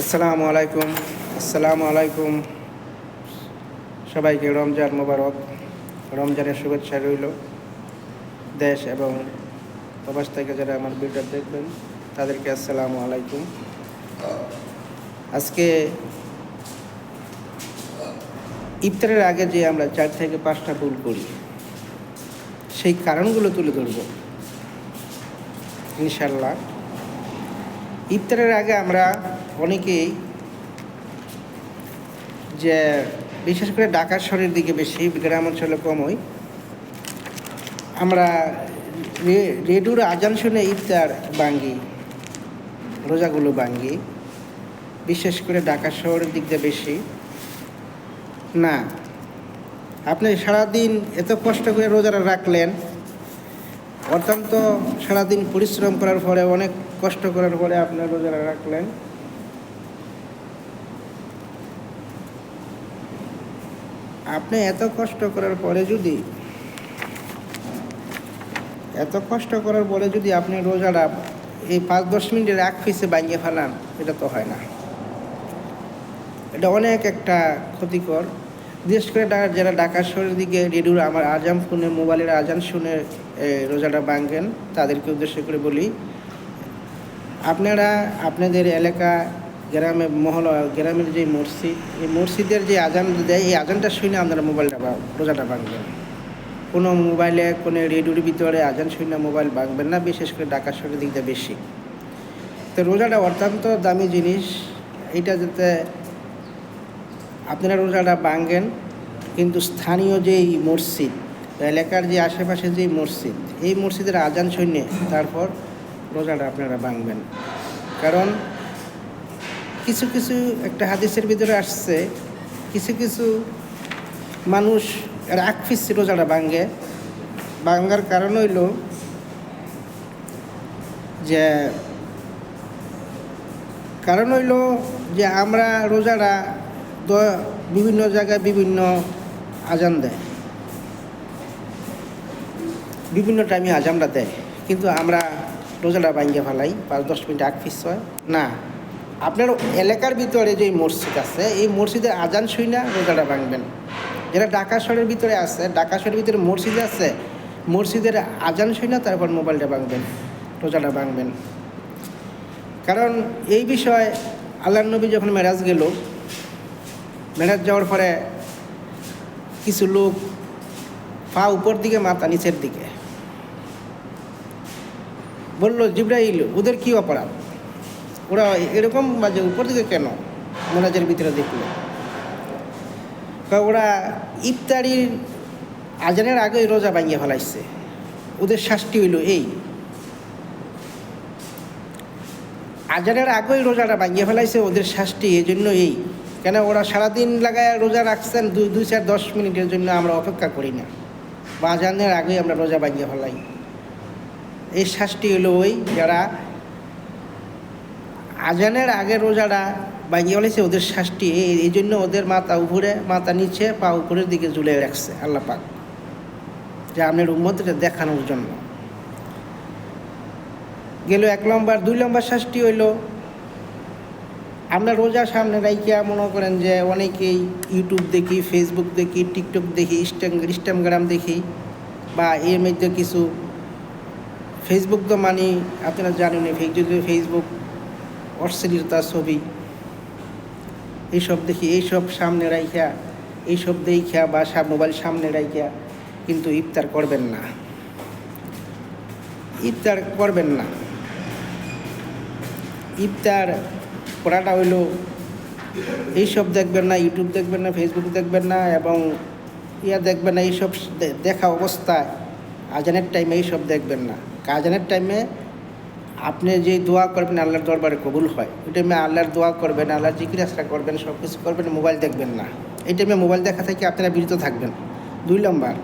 আসসালামু আলাইকুম আসসালামু আলাইকুম। সবাইকে রমজান মোবারক, রমজানের শুভেচ্ছা রইল। দেশ এবং প্রবাস থেকে যারা আমার ভিডিও দেখবেন, তাদেরকে আসসালামু আলাইকুম। আজকে ইফতারের আগে যে আমরা চার থেকে পাঁচটা ভুল করি, সেই কারণগুলো তুলে ধরব। ইনশাল্লাহ ইফতারের আগে আমরা অনেকেই যে বিশেষ করে ঢাকা শহরের দিকে বেশি গ্রাম অঞ্চলে কম হয় আমরা রে- রেডিওর আজান শুনে ইফতার ভাঙ্গি, রোজাগুলো ভাঙ্গি। বিশেষ করে ঢাকা শহরের দিক দিয়ে বেশি। না, আপনি সারাদিন এত কষ্ট করে রোজারা রাখলেন, অত্যন্ত সারাদিন পরিশ্রম করার পরে, অনেক কষ্ট করার পরে আপনার রোজারা রাখলেন। আপনি এত কষ্ট করার পরে যদি, এত কষ্ট করার পরে যদি আপনি রোজাটা এই পাঁচ দশ মিনিটের এক পিসে বাঙিয়ে ফেলান, এটা তো হয় না। এটা অনেক একটা ক্ষতিকর। বিশেষ করে যারা ঢাকা শহরের দিকে রেডিওর আমার আজাম শুনে, মোবাইলের আজান শুনে রোজাটা ভাঙেন তাদেরকে উদ্দেশ্য করে বলি, আপনারা আপনাদের এলাকা গ্রামে মহল, গ্রামের যে মসজিদ, এই মসজিদের যে আজান দেয়, এই আজানটা শুনে আপনারা মোবাইলটা রোজাটা ভাঙবেন। কোনো মোবাইলে, কোনো রেডিওর ভিতরে আজান শুনে মোবাইল ভাঙবেন না, বিশেষ করে ঢাকা শহরের দিকটা বেশি। তো রোজাটা অত্যন্ত দামি জিনিস। এটা যাতে আপনারা রোজাটা ভাঙেন, কিন্তু স্থানীয় যেই মসজিদ এলাকার যে আশেপাশে যে মসজিদ, এই মসজিদের আজান শুনে তারপর রোজাটা আপনারা ভাঙবেন। কারণ কিছু কিছু একটা হাদিসের ভিতরে আসছে, কিছু কিছু মানুষ রাগ ফিসছে রোজাটা ভাঙ্গে ভাঙ্গার কারণ হইল যে, কারণ হইল যে আমরা রোজারা বিভিন্ন জায়গায় বিভিন্ন আজান দেয়। বিভিন্ন টাইমে আজানটা দেয়। কিন্তু আমরা রোজাটা ভাঙ্গে ফেলাই, পাঁচ দশ মিনিট আগ ফিস হয়। না। আপনার এলাকার ভিতরে যে মসজিদ আছে, এই মসজিদের আজান শুই না রোজাটা ভাঙবেন। যেটা ঢাকা শহরের ভিতরে আছে, ঢাকা শহরের ভিতরে মসজিদ আছে, মসজিদের আজান শুই না তারপর মোবাইলটা ভাঙবেন, রোজাটা ভাঙবেন। কারণ এই বিষয়ে আল্লাহ নবী যখন মেরাজ গেল, মেরাজ যাওয়ার পরে কিছু লোক পা উপর দিকে, মাথা নিচের দিকে। বলল, জিব্রাইল, ওদের কি অপরাধ? ওরা এরকম মাঝে উপর দিকে কেন? মেরাজের ভিতরে দেখল। ওরা ইফতারির আজানের আগে রোজা ভাঙিয়ে ফেলাইছে। ওদের শাস্তি হইল এই। আজানের আগেই রোজাটা ভাঙিয়ে ফেলাইছে, ওদের শাস্তি এই জন্য এই। কেন ওরা সারাদিন লাগায় রোজা রাখছেন, দুই দুই, চার, দশ মিনিটের জন্য আমরা অপেক্ষা করি না। বা আজানের আগেই আমরা রোজা ভাঙিয়ে ফেলাই। এই শাস্তি হলো ওই যারা আজানের আগে রোজাটা ভাঙিয়ে ফেলেছে ওদের শাস্তি। এই জন্য ওদের মাথা উপরে, মাথা নিচে, পা উপরের দিকে ঝুলে রাখছে আল্লাহ পাক। যে আপনার উম্মতটা দেখানোর জন্য। গেল এক লম্বার, দুই নম্বর শাস্তি হইল। আমরা রোজা সামনে রাইকিয়া মনে করেন যে অনেকেই ইউটিউব দেখি ফেসবুক দেখি টিকটক দেখি ইনস্টাগ্রাম দেখি, বা এর মধ্যে কিছু ফেসবুক তো মানি, আপনারা জানেন ফেসবুক অশ্লীলতা ছবি। এইসব দেখি, এইসব সামনে রাইখা, এইসব দেখা বা মোবাইল সামনে রাইখা কিন্তু ইফতার করবেন না। ইফতার করবেন না। ইফতার করাটা হইল, এইসব দেখবেন না, ইউটিউব দেখবেন না ফেসবুক দেখবেন না এবং ইয়া দেখবেন না, এইসব দেখা অবস্থায়। আজানের টাইমে এইসব দেখবেন না। কাজানের টাইমে আপনি যে দোয়া করবেন, আল্লাহর দরবারে কবুল হয়। ওই টাইমে আল্লাহর দোয়া করবেন, আল্লাহর জিকির করবেন সব কিছু করবেন, মোবাইল দেখবেন না। এই টাইমে মোবাইল দেখা থেকে আপনারা বিরত থাকবেন। দুই নম্বর।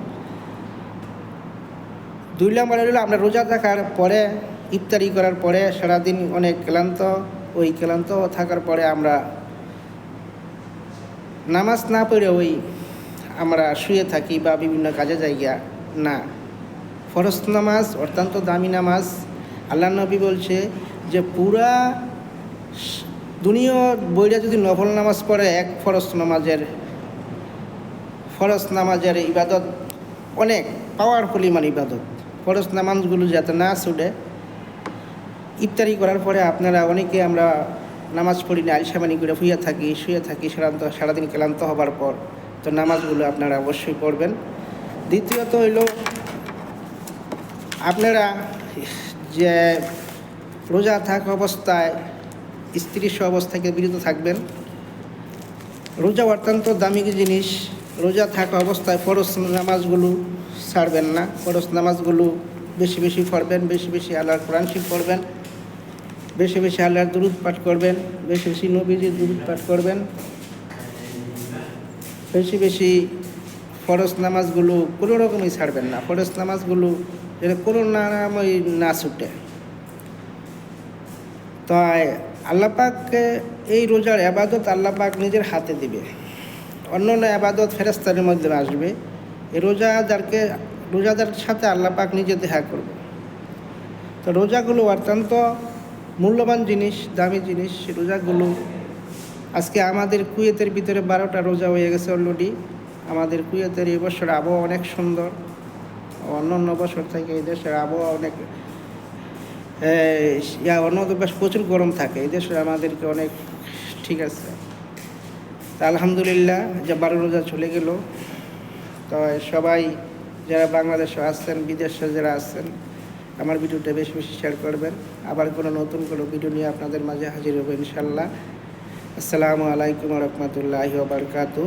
দুই নম্বর হলো আমরা রোজা থাকার পরে, ইফতারি করার পরে সারাদিন অনেক ক্লান্ত। ওই ক্লান্ত থাকার পরে আমরা নামাজ না পড়ে ওই আমরা শুয়ে থাকি বা বিভিন্ন কাজে জায়গা না। ফরজ নামাজ, অত্যন্ত দামি নামাজ আল্লাহ নবী বলছে যে পুরা স- দুনিয়া বইটা যদি নফল নামাজ পড়ে, এক ফরজ নামাজের ফরজ নামাজের ইবাদত অনেক পাওয়ারফুল ইমান ইবাদত। ফরজ নামাজগুলো যাতে না ছুটে, ইফতারি করার পরে আপনারা অনেকে আমরা নামাজ পড়ি না আলিসাবানি করে শুয়ে থাকি শুয়ে থাকি, সারান্ত, সারাদিন ক্লান্ত হবার পর তো নামাজগুলো আপনারা অবশ্যই পড়বেন। দ্বিতীয়ত হইল, আপনারা যে রোজা থাকা অবস্থায় স্ত্রী সহ অবস্থা থেকে বিরত থাকবেন। রোজা অত্যন্ত দামি জিনিস। রোজা থাকা অবস্থায় ফরজ নামাজগুলো ছাড়বেন না। ফরজ নামাজগুলো বেশি বেশি পড়বেন, বেশি বেশি আল্লাহর কোরআন শিব পড়বেন, বেশি বেশি আল্লাহর দুরুদ পাঠ করবেন, বেশি বেশি নবীজির দুরুদ পাঠ করবেন। বেশি বেশি ফরজ নামাজগুলো কোনো রকমই ছাড়বেন না। ফরজ নামাজগুলো যেটা কোনো নামই না ছুটে। তাই আল্লাপাককে এই রোজার আবাদত আল্লাপাক নিজের হাতে দিবে। অন্য অন্য আবাদত ফেরেস্তারের মধ্যে আসবে। এই রোজাদারকে, রোজাদার সাথে আল্লাপাক নিজে দেখা করবে। তো রোজাগুলো অত্যন্ত মূল্যবান জিনিস, দামি জিনিস। রোজাগুলো আজকে আমাদের কুয়েতের ভিতরে বারোটা রোজা হয়ে গেছে অলরেডি আমাদের কুয়েতের এবছর বছর আবহাওয়া অনেক সুন্দর। অন্য অন্য বছর থেকে এই দেশের আবহাওয়া অনেক ইয়া, অন্য বেশ প্রচুর গরম থাকে। এই দেশে আমাদেরকে অনেক ঠিক আছে। তা আলহামদুলিল্লাহ যে বারো রোজা চলে গেল। তো সবাই যারা বাংলাদেশে আসছেন বিদেশে যারা আসছেন আমার ভিডিওটা বেশি বেশি শেয়ার করবেন। আবার কোনো নতুন কোনো ভিডিও নিয়ে আপনাদের মাঝে হাজির হব ইনশাল্লাহ আসসালামু আলাইকুম রহমতুল্লাহি বারকাতু